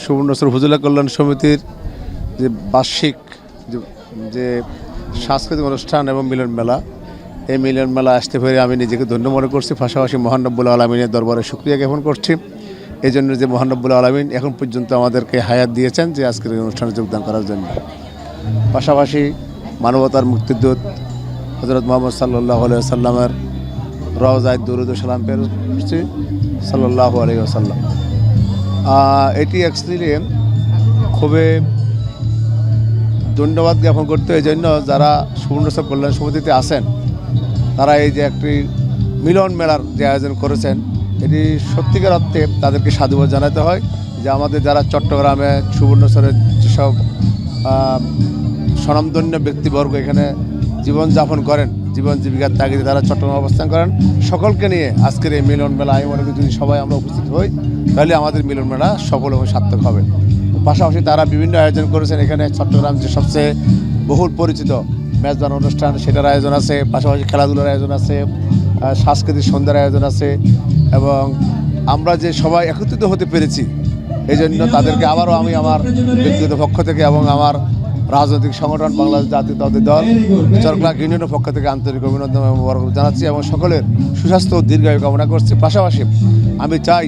সুবর্ণচর হুজুলা কল্যাণ সমিতির যে বার্ষিক যে- সাংস্কৃতিক অনুষ্ঠান এবং মিলন মেলা, এই মিলন মেলা আসতে পেরে আমি নিজেকে ধন্য মনে করছি। পাশাপাশি মহানব্বুল আলমিনের দরবারে সুক্রিয়া জ্ঞাপন করছি। এই জন্য যে মহানব্বুল আলমিন এখন পর্যন্ত আমাদেরকে হায়াত দিয়েছেন যে আজকের এই অনুষ্ঠানে যোগদান করার জন্য। পাশাপাশি মানবতার মুক্তিদূত হজরত মোহাম্মদ সাল্লাহ সাল্লামের রওজায় দুরুদ সালাম পেশ করছি। সাল্লাহ আলী আসাল্লাম এটি অ্যাকচুয়ালি খুবই ধন্যবাদ জ্ঞাপন করতে এই জন্য যারা সুবর্ণসব কল্যাণ সমিতিতে আছেন, তারা এই যে একটি মিলন মেলার যে আয়োজন করেছেন, এটি সত্যিকার অর্থে তাদেরকে সাধুবাদ জানাতে হয় যে আমাদের যারা চট্টগ্রামে সুবর্ণচরের যেসব স্বনামধন্য ব্যক্তিবর্গ এখানে জীবনযাপন করেন জীবন জীবিকার তাগিদে তারা চট্টগ্রাম অবস্থান করেন। সকলকে নিয়ে আজকের এই মিলন মেলা আমি মনে করি যদি সবাই আমরা উপস্থিত হই, তাহলে আমাদের মিলন মেলা সফল এবং সার্থক হবে। পাশাপাশি তারা বিভিন্ন আয়োজন করেছেন। এখানে চট্টগ্রাম যে সবচেয়ে বহুল পরিচিত মেজবান অনুষ্ঠান, সেটার আয়োজন আছে। পাশাপাশি খেলাধুলার আয়োজন আছে সাংস্কৃতিক সন্ধ্যার আয়োজন আছে এবং আমরা যে সবাই একত্রিত হতে পেরেছি এই জন্য তাদেরকে আবারও আমি আমার ব্যক্তিগত পক্ষ থেকে এবং আমার রাজনৈতিক সংগঠন বাংলাদেশ জাতীয়তাবাদী দল চরকলা ইউনিয়নের পক্ষ থেকে আন্তরিক অভিনন্দন এবং জানাচ্ছি এবং সকলের সুস্বাস্থ্য ও দীর্ঘায়ু কামনা করছি। পাশাপাশি আমি চাই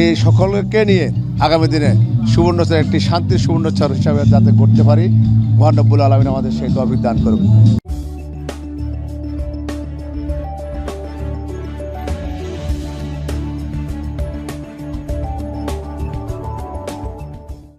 এই সকলকে নিয়ে আগামী দিনে সুবর্ণচর একটি শান্তির সুবর্ণচর হিসাবে যাতে করতে পারি। মহানব্বুল আলমিন আমাদের সেই তো দান করুন